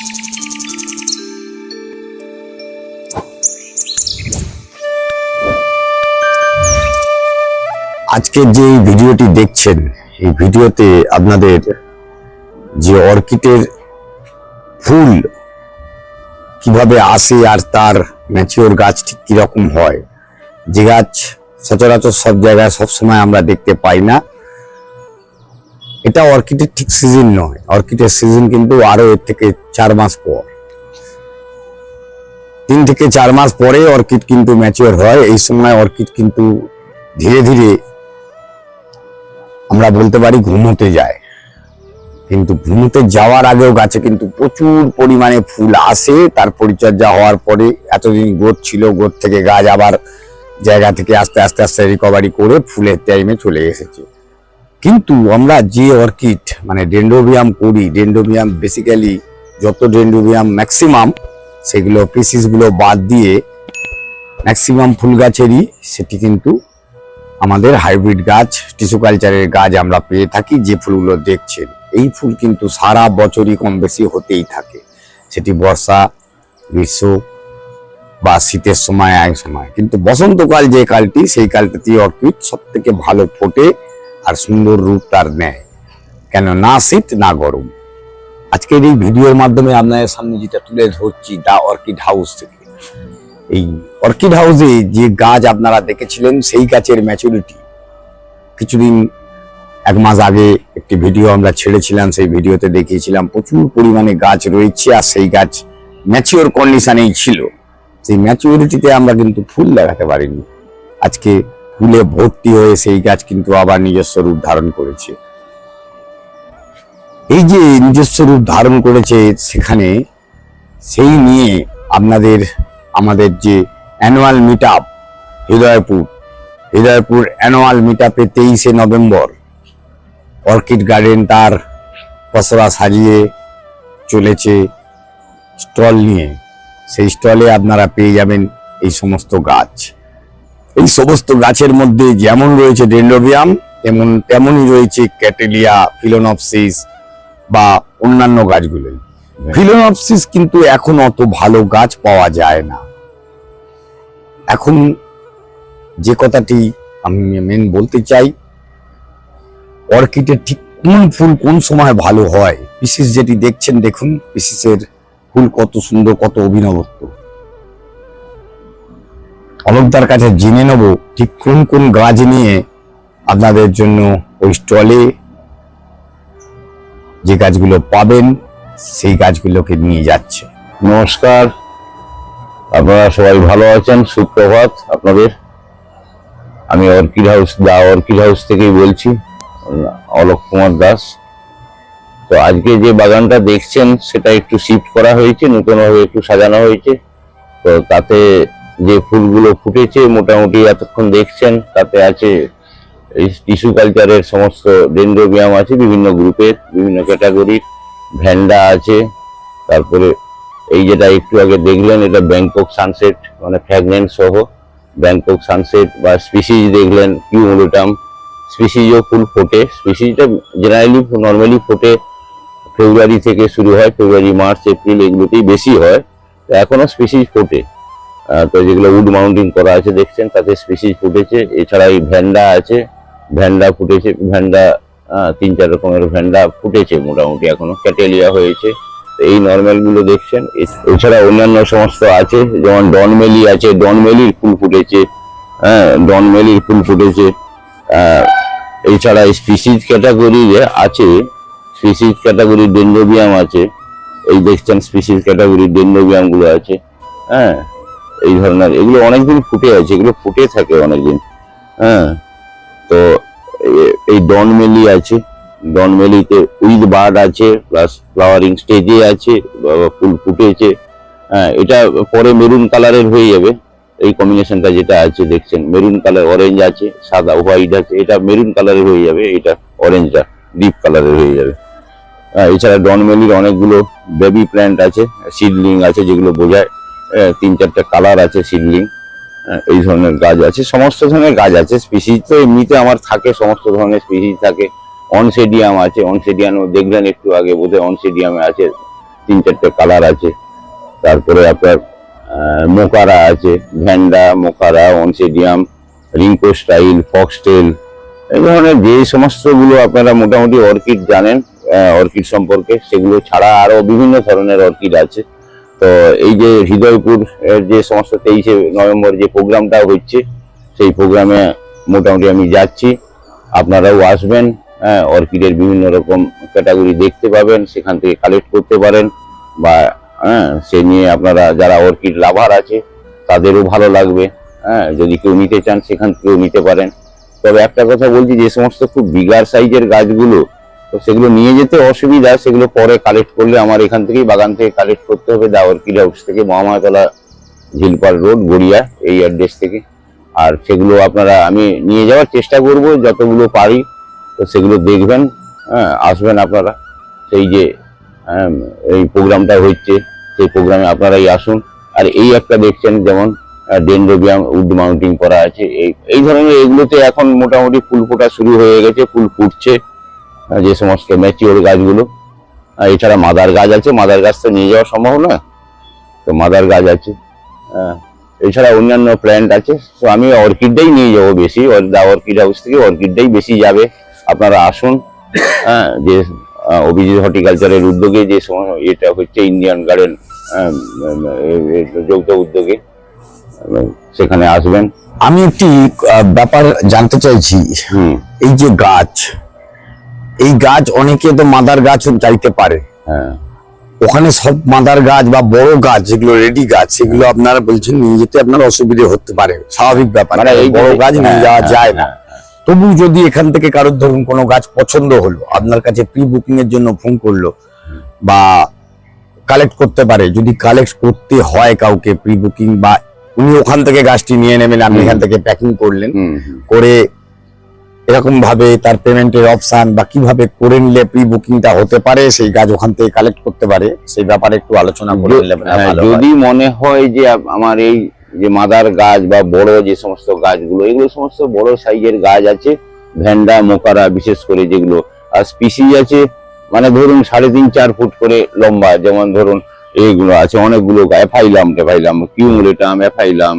আজকে যে ভিডিওটি দেখছেন, এই ভিডিওতে আপনাদের যে অর্কিডের ফুল কীভাবে আসে আর তার ম্যাচিওর গাছ ঠিক কীরকম হয়, যে গাছ সচরাচর সব জায়গায় সবসময় আমরা দেখতে পাই না। এটা অর্কিডের ঠিক সিজন নয়। অর্কিডের সিজন কিন্তু আরও এর থেকে চার মাস পর। তিন থেকে চার মাস পরে অর্কিড কিন্তু ম্যাচিওর হয়। এই সময় অর্কিড কিন্তু ধীরে ধীরে আমরা বলতে পারি ঘুমোতে যায়। কিন্তু ঘুমোতে যাওয়ার আগেও গাছে কিন্তু প্রচুর পরিমাণে ফুল আসে। তার পরিচর্যা হওয়ার পরে এতদিন গ্রোথ ছিল, গ্রোথ থেকে গাছ আবার জায়গা থেকে আস্তে আস্তে আস্তে রিকভারি করে ফুলের টাইমে চলে এসেছে। কিন্তু আমরা যে অর্কিড মানে ডেন্ডোবিয়াম করি ডেন্ডোবিয়াম বেসিক্যালি যত ডেন্ডোবিয়াম ম্যাক্সিমাম সেগুলো পিসিসগুলো বাদ দিয়ে ম্যাক্সিমাম ফুল গাছেরই, সেটি কিন্তু আমাদের হাইব্রিড গাছ টিস্যু কালচারের গাছ আমরা পেয়ে থাকি যে ফুলগুলো দেখছেন। এই ফুল কিন্তু সারা বছরই কম বেশি হতেই থাকে। সেটি বর্ষা, গ্রীষ্ম বা শীতের সময় এক সময় কিন্তু বসন্তকাল যে কালটি, সেই কালটাতে অর্কিড সব থেকে ভালো ফোটে। আর সুন্দর রূপ তার নেয়। কেন না শীত না গরম? আজকের এই ভিডিওর মাধ্যমে আপনাদের সামনে যেটা তুলে ধরছি দা অর্কিড হাউস থেকে। এই অর্কিড হাউসে যে গাছ আপনারা দেখেছিলেন, সেই গাছের ম্যাচুরিটি কিছুদিন এক মাস আগে একটি ভিডিও আমরা ছেড়েছিলাম, সেই ভিডিওতে দেখিয়েছিলাম, প্রচুর পরিমাণে গাছ রয়েছে আর সেই গাছ ম্যাচিওর কন্ডিশনেই ছিল। সেই ম্যাচিউরিটিতে আমরা কিন্তু ফুল দেখাতে পারিনি। আজকে ফুলে ভর্তি হয়ে সেই গাছ কিন্তু আবার নিজস্ব রূপ ধারণ করেছে। এই যে নিজস্ব রূপ ধারণ করেছে সেখানে সেই নিয়ে আপনাদের, আমাদের যে annual meet up Hridaypur Hridaypur annual meet আপে তেইশে নভেম্বর, অর্কিড গার্ডেন তার পসরা সাজিয়ে চলেছে স্টল নিয়ে। সেই স্টলে আপনারা পেয়ে যাবেন এই সমস্ত গাছ। এই সমস্ত গাছের মধ্যে যেমন রয়েছে ডেন্ডোবিয়াম তেমন তেমনই রয়েছে ক্যাটেলিয়া ফিলোনপসিস বা অন্যান্য গাছগুলোই ফিলোনপসিস কিন্তু এখন অত ভালো গাছ পাওয়া যায় না। এখন যে কথাটি আমি মেন বলতে চাই অর্কিডের ঠিক কোন ফুল কোন সময় ভালো হয়? পিসিস যেটি দেখছেন দেখুন পিসিসের ফুল কত সুন্দর কত অভিনবত্ব। অলোকদার কাছে জেনে নেব ঠিক কোন কোন গাছ নিয়ে আপনাদের জন্য ওই স্টলে যে গাছগুলো পাবেন, সেই গাছগুলোকে নিয়ে যাচ্ছে। নমস্কার। আপনারা সবাই ভালো আছেন, সুপ্রভাত আপনাদের। আমি orchid house, the orchid house থেকেই বলছি, অলোক কুমার দাস। তো আজকে যে বাগানটা দেখছেন, সেটা একটু শিফট করা হয়েছে, নতুনভাবে একটু সাজানো হয়েছে। তো তাতে যে ফুলগুলো ফুটেছে, মোটামুটি এতক্ষণ দেখছেন, তাতে আছে টিস্যু কালচারের সমস্ত ডেন্ড্রোবিয়াম আছে, বিভিন্ন গ্রুপের, বিভিন্ন ক্যাটাগরির, ভ্যান্ডা আছে, তারপরে এই যেটা একটু আগে দেখলেন, এটা ব্যাংকক সানসেট মানে ফ্র্যাগনেন্ট সহ, ব্যাংকক সানসেট বা স্পিসিজ দেখলেন, কিউমোলোটাম। স্পিসিজও ফুল ফোটে, স্পিসিজটা জেনারেলি নর্মালি ফোটে ফেব্রুয়ারি থেকে শুরু হয়, ফেব্রুয়ারি, মার্চ, এপ্রিল, এগুলোতেই বেশি হয়, তো এখনও স্পিসিজ ফোটে। তো যেগুলো উড মাউন্টিং করা আছে, দেখছেন, তাতে স্পিসিজ ফুটেছে। এছাড়া এই ভ্যান্ডা আছে। ভ্যান্ডা ফুটেছে ভ্যান্ডা তিন, চার রকমের ভ্যান্ডা ফুটেছে মোটামুটি এখনও। ক্যাটেলিয়া হয়েছে। এই নর্মালগুলো দেখছেন। এছাড়া অন্যান্য সমস্ত আছে, যেমন ডনমেলি আছে। ডনমেলির ফুল ফুটেছে। হ্যাঁ ডনমেলির ফুল ফুটেছে। এছাড়া স্পিসিজ ক্যাটাগরি আছে স্পিসিজ ক্যাটাগরি ডেন্ডোবিয়াম আছে। এই দেখছেন স্পিসিজ ক্যাটাগরি ডেন্ডোবিয়ামগুলো আছে। হ্যাঁ এই ধরনের এগুলো অনেকদিন ফুটে আছে এগুলো ফুটে থাকে অনেকদিন। হ্যাঁ তো এই ডনমেলি আছে। ডনমেলিতে উইথ বার্ড আছে প্লাস ফ্লাওয়ারিং স্টেজে আছে ফুল ফুটেছে। হ্যাঁ এটা পরে মেরুন কালারের হয়ে যাবে। এই কম্বিনেশনটা যেটা আছে দেখছেন মেরুন কালার অরেঞ্জ আছে সাদা হোয়াইট আছে এটা মেরুন কালারের হয়ে যাবে এটা অরেঞ্জটা ডিপ কালারের হয়ে যাবে। হ্যাঁ, এছাড়া ডনমেলির অনেকগুলো বেবি প্ল্যান্ট আছে সিডলিং আছে যেগুলো বোঝায়। তিন চারটা কালার আছে সিডলিং এই ধরনের গাছ আছে। সমস্ত ধরনের গাছ আছে। স্পিসিজ তো এমনিতে আমার থাকে, সমস্ত ধরনের স্পিসিজ থাকে। অনসেডিয়াম আছে অনসেডিয়াম দেখলেন একটু আগে, বোধহয় অনসেডিয়ামে আছে, তিন চারটে কালার আছে। তারপরে আপনার মোকারা আছে, ভ্যান্ডা, মোকারা অনসিডিয়াম রিঙ্কো স্টাইল ফক্সটেল এই ধরনের যে সমস্তগুলো আপনারা মোটামুটি অর্কিড জানেন অর্কিড সম্পর্কে, সেগুলো ছাড়া আরও বিভিন্ন ধরনের অর্কিড আছে। তো এই যে হৃদয়পুর যে সমস্ত তেইশে নভেম্বর যে প্রোগ্রামটা হচ্ছে, সেই প্রোগ্রামে মোটামুটি আমি যাচ্ছি। আপনারাও আসবেন হ্যাঁ অর্কিডের বিভিন্ন রকম ক্যাটাগরি দেখতে পাবেন, সেখান থেকে কালেক্ট করতে পারেন বা হ্যাঁ সে নিয়ে আপনারা যারা অর্কিড লাভার আছে, তাদেরও ভালো লাগবে হ্যাঁ যদি কেউ নিতে চান, সেখান থেকেও নিতে পারেন। তবে একটা কথা বলছি, যে সমস্ত খুব বিগার সাইজের গাছগুলো তো সেগুলো নিয়ে যেতে অসুবিধা সেগুলো পরে কালেক্ট করলে আমার এখান থেকেই বাগান থেকে কালেক্ট করতে হবে দা অর্কিড হাউস থেকে মহামায়াতলা ঝিলপাড় রোড গড়িয়া এই অ্যাড্রেস থেকে। আর সেগুলো আপনারা আমি নিয়ে যাওয়ার চেষ্টা করব যতগুলো পারি তো সেগুলো দেখবেন হ্যাঁ আসবেন আপনারা। সেই যে হ্যাঁ, এই প্রোগ্রামটা হচ্ছে সেই প্রোগ্রামে আপনারাই আসুন। আর এই একটা দেখছেন যেমন ডেন্ড্রোবিয়াম উড মাউন্টিং করা আছে এই এই ধরনের এগুলোতে এখন মোটামুটি ফুল ফোটা শুরু হয়ে গেছে ফুল ফুটছে। যে সমস্ত ম্যাচিওর গাছগুলো। এছাড়া মাদার গাছ আছে মাদার গাছ তো নিয়ে যাওয়া সম্ভব নয়। তো মাদার গাছ আছে। এছাড়া অন্যান্য প্ল্যান্ট আছে। তো আমি অর্কিডটাই নিয়ে যাব বেশি। দা অর্কিড হাউস থেকে অর্কিডটাই বেশি যাবে। আপনারা আসুন। হ্যাঁ যে অভিজিৎ হর্টিকালচারের উদ্যোগে যে সময় এটা হচ্ছে ইন্ডিয়ান গার্ডেন যৌথ উদ্যোগে সেখানে আসবেন। আমি একটি ব্যাপার জানতে চাইছি। হুম। এই যে গাছ এই গাছ অনেকে তো মাদার গাছ চাইতে পারে। হ্যাঁ। ওখানে সব মাদার গাছ বা বড় গাছ যেগুলো রেডি গাছ সেগুলো আপনারা বলছেন নিয়ে যেতে আপনার অসুবিধে হতে পারে। স্বাভাবিক ব্যাপার। মানে এই বড় গাছ নিয়ে যাওয়া হ্যাঁ, যায় না। হ্যাঁ, তবু যদি এখান থেকে কারোর ধরুন কোনো গাছ পছন্দ হলো আপনার কাছে প্রি বুকিং এর জন্য ফোন করল বা কালেক্ট করতে পারে যদি কালেক্ট করতে হয় কাউকে প্রি বুকিং বা উনি ওখান থেকে গাছটি নিয়ে নেবেন আপনি এখান থেকে প্যাকিং করলেন। করে এরকম ভাবে তার পেমেন্টের অপশান বা কীভাবে করে নিলে প্রি বুকিংটা হতে পারে সেই গাছ ওখান থেকে কালেক্ট করতে পারে সেই ব্যাপারে একটু আলোচনা করে নিলে হ্যাঁ। যদি মনে হয় যে আমার এই যে মাদার গাছ বা বড় যে সমস্ত গাছগুলো এগুলো সমস্ত বড় সাইজের গাছ আছে ভ্যান্ডা মোকারা বিশেষ করে যেগুলো আর স্পিসিজ আছে মানে ধরুন সাড়ে তিন চার ফুট করে লম্বা যেমন ধরুন এইগুলো আছে অনেকগুলো অ্যাফাইলাম টেফাইলাম কিউমুলেটাম অ্যাফাইলাম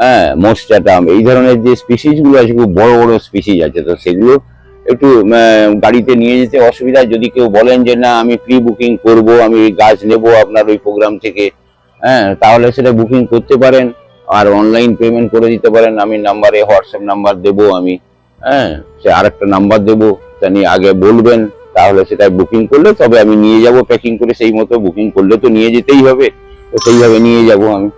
হ্যাঁ মোস্টাটাম এই ধরনের যে স্পিসিজগুলো আছে, খুব বড় বড় স্পিসিস আছে, তো সেগুলো একটু গাড়িতে নিয়ে যেতে অসুবিধা। যদি কেউ বলেন যে, না, আমি প্রি বুকিং করব, আমি গাছ নেব আপনার ওই প্রোগ্রাম থেকে হ্যাঁ তাহলে সেটা বুকিং করতে পারেন। আর অনলাইন পেমেন্ট করে দিতে পারেন। আমি নাম্বারে হোয়াটসঅ্যাপ নাম্বার দেবো আমি হ্যাঁ সে আর একটা নাম্বার দেবো, তা নিয়ে আগে বলবেন, তাহলে সেটা বুকিং করলে তবে আমি নিয়ে যাব প্যাকিং করে সেই মতো বুকিং করলে তো নিয়ে যেতেই হবে। তো সেইভাবে নিয়ে যাব আমি।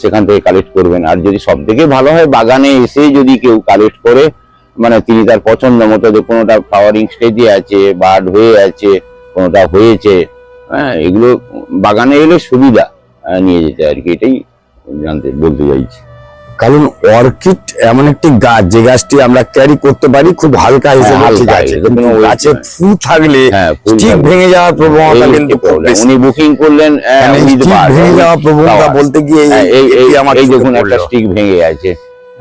সেখান থেকে কালেক্ট করবেন। আর যদি সব থেকে ভালো হয়, বাগানে এসে যদি কেউ কালেক্ট করে মানে তিনি তার পছন্দ মতো যে কোনোটা ফ্লাওয়ারিং স্টেজে আছে বার্ড হয়ে আছে, কোনোটা হয়েছে হ্যাঁ এগুলো বাগানে এলে সুবিধা নিয়ে যেতে আর কি, এটাই জানতে বলতে চাইছি। কারণ অর্কিড এমন একটি গাছ যে গাছটি আমরা ক্যারি করতে পারি খুব হালকা হিসেবে ঠিক আছে? গাছে থাকলে হ্যাঁ স্টিক ভেঙে যাওয়ার প্রবণতা কিন্তু উনি বুকিং করলেন মানে ভেঙে যাওয়ার প্রবণতা বলতে গিয়ে এই- হ্যাঁ, এই আমার এই চোখে দেখুন একটা স্টিক ভেঙে আছে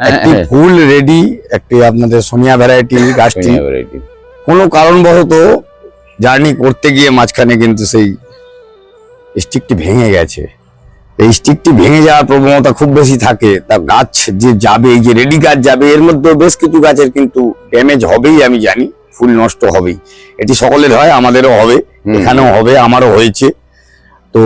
একটি ফুল রেডি একটি আপনাদের সোনিয়া ভ্যারাইটি গাছটি। কোনো কারণবশত জার্নি করতে গিয়ে মাঝখানে কিন্তু সেই স্টিকটি ভেঙে গেছে। এই স্টিকটি ভেঙে যাওয়ার প্রবণতা খুব বেশি থাকে। তা গাছ যে যাবে এই যে রেডি গাছ যাবে এর মধ্যেও বেশ কিছু গাছের কিন্তু ড্যামেজ হবেই আমি জানি। ফুল নষ্ট হবেই। এটি সকলের হয় আমাদেরও হবে। এখানেও হবে আমারও হয়েছে। তো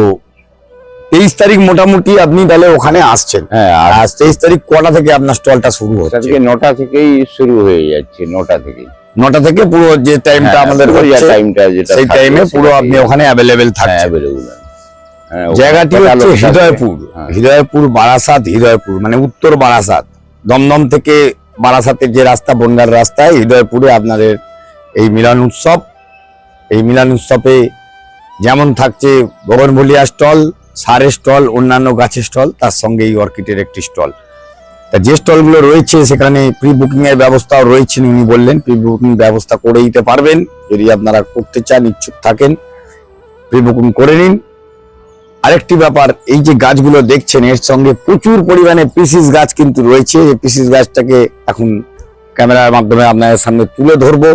তেইশ তারিখ মোটামুটি আপনি তাহলে ওখানে আসছেন। হ্যাঁ আর তেইশ তারিখ কটা থেকে আপনার স্টলটা শুরু হচ্ছে? নটা থেকেই শুরু হয়ে যাচ্ছে নটা থেকেই। নটা থেকে পুরো যে টাইমটা হ্যাঁ, আমাদের টাইমটা যেটা সেই টাইমে পুরো আপনি ওখানে অ্যাভেলেবেল থাকছেন। জায়গাটি একটা হচ্ছে হৃদয়পুর। হ্যাঁ। হৃদয়পুর বারাসাত হৃদয়পুর মানে উত্তর বারাসাত। দমদম থেকে বারাসাতের যে রাস্তা বনগার রাস্তায় হৃদয়পুরে আপনাদের এই মিলন উৎসব। এই মিলন উৎসবে যেমন থাকছে গগনভলিয়া স্টল সারের স্টল অন্যান্য গাছের স্টল তার সঙ্গে এই অর্কিডের একটি স্টল। তা যে স্টলগুলো রয়েছে সেখানে প্রি বুকিংয়ের এর ব্যবস্থাও রয়েছে উনি বললেন। প্রি বুকিং ব্যবস্থা করে দিতে পারবেন। যদি আপনারা করতে চান ইচ্ছুক থাকেন প্রি বুকিং করে নিন। আরেকটি ব্যাপার, এই যে গাছগুলো দেখছেন, এর সঙ্গে প্রচুর পরিমাণে পিসিস গাছ কিন্তু রয়েছে। এই পিসিস গাছটাকে এখন ক্যামেরার মাধ্যমে আপনাদের সামনে তুলে ধরবো।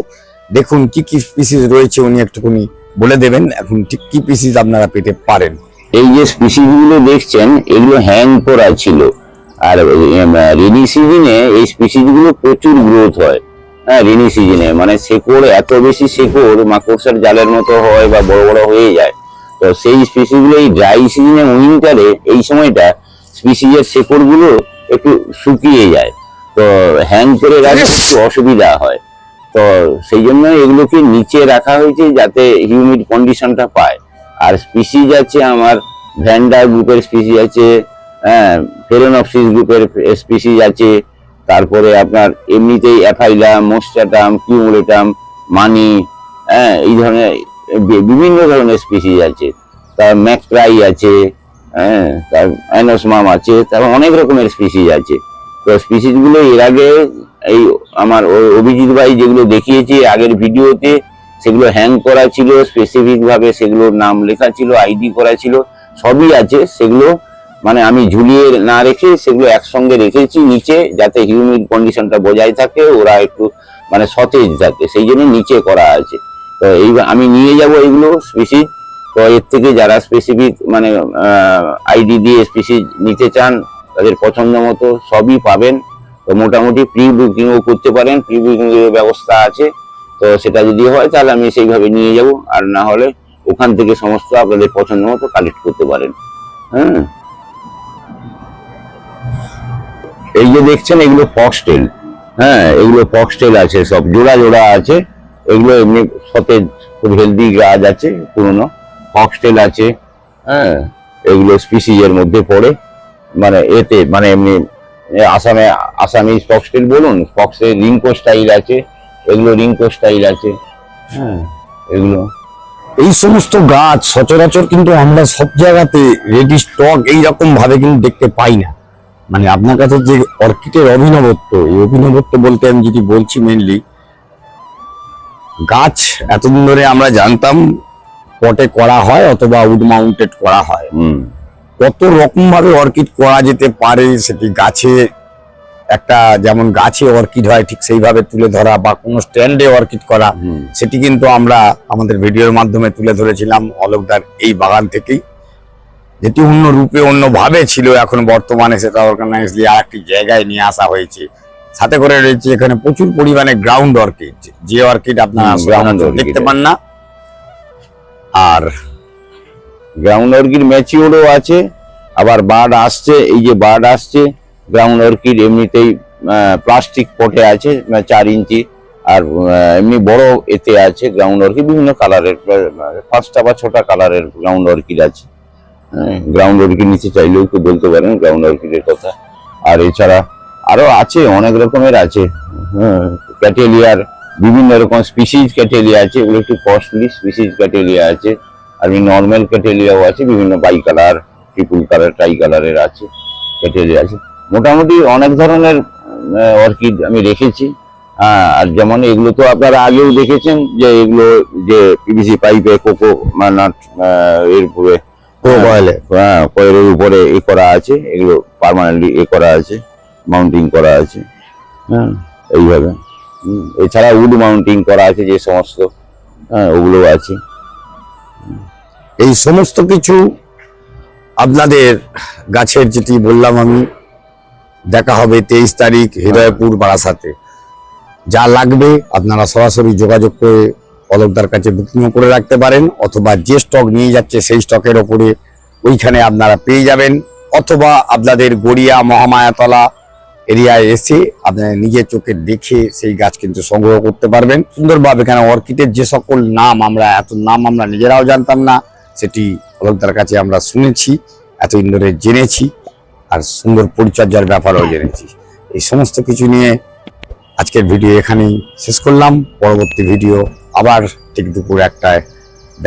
দেখুন কি কি পিসিস রয়েছে, উনি একটুখানি বলে দেবেন, এখন ঠিক কি পিসিস আপনারা পেতে পারেন। এই যে স্পিসিসগুলো দেখছেন, এগুলো হ্যাং করা ছিল। আর রেনি সিজনে এই স্পিসিসগুলো প্রচুর গ্রোথ হয়। হ্যাঁ রেনি সিজনে মানে শেকড় এত বেশি শেকড়, মাকড়সার জালের মতো হয় বা বড় বড় হয়ে যায়। তো সেই স্পিসিসগুলো এই ড্রাই সিজনে উইন্টারে এই সময়টা স্পিসিসের শেকড়গুলো একটু শুকিয়ে যায়। তো হ্যাং করে রাখলে একটু অসুবিধা হয়। তো সেই জন্য এগুলোকে নিচে রাখা হয়েছে যাতে হিউমিড কন্ডিশনটা পায়। আর স্পিসিজ আছে আমার ভ্যান্ডা গ্রুপের স্পিসিজ আছে হ্যাঁ ফেরেনপসিস গ্রুপের স্পিসিজ আছে তারপরে আপনার এমনিতেই অ্যাফাইলাম মোস্টাটাম কিউমুলেটাম মানি হ্যাঁ এই ধরনের বিভিন্ন ধরনের স্পিসিজ আছে। তার ম্যাকট্রাই আছে হ্যাঁ তার অ্যানোসমাম আছে তারপর অনেক রকমের স্পিসিজ আছে। তো স্পিসিসগুলো এর আগে এই আমার অভিজিৎ ভাই যেগুলো দেখিয়েছি আগের ভিডিওতে, সেগুলো হ্যাং করা ছিল স্পেসিফিকভাবে সেগুলোর নাম লেখা ছিল আইডি করা ছিল, সবই আছে। সেগুলো মানে আমি ঝুলিয়ে না রেখে সেগুলো একসঙ্গে রেখেছি নিচে, যাতে হিউমিড কন্ডিশনটা বজায় থাকে, ওরা একটু মানে সতেজ থাকে, সেই জন্য নিচে করা আছে। তো এই আমি নিয়ে যাব এইগুলো স্পেসিফিক তো এর থেকে যারা স্পেসিফিক মানে আইডি দিয়ে স্পেসিফিক নিতে চান, তাদের পছন্দ মতো সবই পাবেন। তো মোটামুটি প্রি বুকিংও করতে পারেন প্রি বুকিং এর ব্যবস্থা আছে। তো সেটা যদি হয়, তাহলে আমি সেইভাবে নিয়ে যাব। আর না হলে ওখান থেকে সমস্ত আপনাদের পছন্দ মতো কালেক্ট করতে পারেন। হ্যাঁ এই যে দেখছেন, এগুলো ফক্সটেল হ্যাঁ এগুলো ফক্সটেল আছে, সব জোড়া জোড়া আছে। এগুলো এমনি সতেজ, খুব হেলদি গাছ আছে, পুরনো। ফক্সটেল আছে হ্যাঁ এগুলো স্পিসিজের মধ্যে পড়ে। মানে এতে মানে এমনি আসামে আসামি ফক্সটেল বলুন ফক্সের রিঙ্কো স্টাইল আছে, এগুলো রিঙ্কো স্টাইল আছে হ্যাঁ এগুলো। এই সমস্ত গাছ সচরাচর কিন্তু আমরা সব জায়গাতে রেডি স্টক এইরকম ভাবে কিন্তু দেখতে পাই না। মানে আপনার কাছে যে অর্কিডের অভিনবত্ব, এই অভিনবত্ব বলতে আমি যদি বলছি মেনলি গাছ এতদিন ধরে আমরা জানতাম পটে করা হয় অথবা উড মাউন্টেড করা হয়। হুম। কত রকম ভাবে অর্কিড করা যেতে পারে সেটি গাছে একটা যেমন গাছে অর্কিড হয় ঠিক সেইভাবে তুলে ধরা বা কোনো স্ট্যান্ডে অর্কিড করা সেটি কিন্তু আমরা আমাদের ভিডিওর মাধ্যমে তুলে ধরেছিলাম অলোকদার এই বাগান থেকেই। যেটি অন্য রূপে অন্যভাবে ছিল এখন বর্তমানে সেটা অর্গানাইজলি আর একটি জায়গায় নিয়ে আসা হয়েছে। সাথে করে রয়েছে এখানে প্রচুর পরিমাণে গ্রাউন্ড অর্কিড যে অর্কিড আপনারা দেখতে পান না। আর গ্রাউন্ড অর্কিড ম্যাচিওরও আছে আবার বার্ড আসছে এই যে বার্ড আসছে গ্রাউন্ড অর্কিড এমনিতেই প্লাস্টিক পটে আছে চার ইঞ্চি আর এমনি বড় এতে আছে গ্রাউন্ড অর্কিড বিভিন্ন কালারের পাঁচটা বা ছটা কালারের গ্রাউন্ড অর্কিড আছে। গ্রাউন্ড অর্কিড নিচে চাইলেও কেউ বলতে পারেন গ্রাউন্ড অর্কিডের কথা। আর এছাড়া আরও আছে অনেক রকমের আছে। হ্যাঁ ক্যাটেলিয়ার বিভিন্ন রকম স্পিসিজ ক্যাটেলিয়া আছে এগুলো একটু কস্টলি স্পিসিজ ক্যাটেলিয়া আছে। আর নর্মাল ক্যাটেলিয়াও আছে বিভিন্ন bi colour triple colour tri কালারের আছে ক্যাটেলিয়া আছে। মোটামুটি অনেক ধরনের অর্কিড আমি রেখেছি। হ্যাঁ আর যেমন এগুলো তো আপনারা আগেও দেখেছেন যে এগুলো যে পিভিসি পাইপে কোকো নাট এর উপরে কয়েলে হ্যাঁ কয়েলের উপরে এ করা আছে এগুলো পার্মানেন্টলি এ করা আছে। মাউন্টিং করা আছে। হ্যাঁ। এইভাবে। এছাড়া উড মাউন্টিং করা আছে যে সমস্ত হ্যাঁ ওগুলো আছে। এই সমস্ত কিছু আপনাদের গাছের যেটি বললাম আমি দেখা হবে তেইশ তারিখ হৃদয়পুর বারাসাতে। যা লাগবে আপনারা সরাসরি যোগাযোগ করে অলোকদার কাছে বুকিংও করে রাখতে পারেন অথবা যে স্টক নিয়ে যাচ্ছে সেই স্টকের ওপরে ওইখানে আপনারা পেয়ে যাবেন অথবা আপনাদের গড়িয়া মহামায়াতলা এরিয়ায় এসে আপনারা নিজের চোখে দেখে সেই গাছ কিন্তু সংগ্রহ করতে পারবেন। সুন্দরভাবে এখানে অর্কিডের যে সকল নাম আমরা, এত নাম আমরা নিজেরাও জানতাম না, সেটি অলোকদার কাছে আমরা শুনেছি এতদিন ধরে জেনেছি, আর সুন্দর পরিচর্যার ব্যাপারও জেনেছি। এই সমস্ত কিছু নিয়ে আজকের ভিডিও এখানেই শেষ করলাম। পরবর্তী ভিডিও আবার ঠিক দুপুর একটায়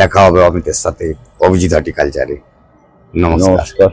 দেখা হবে অমিতের সাথে অভিজিৎ হর্টিকালচারে। নমস্কার।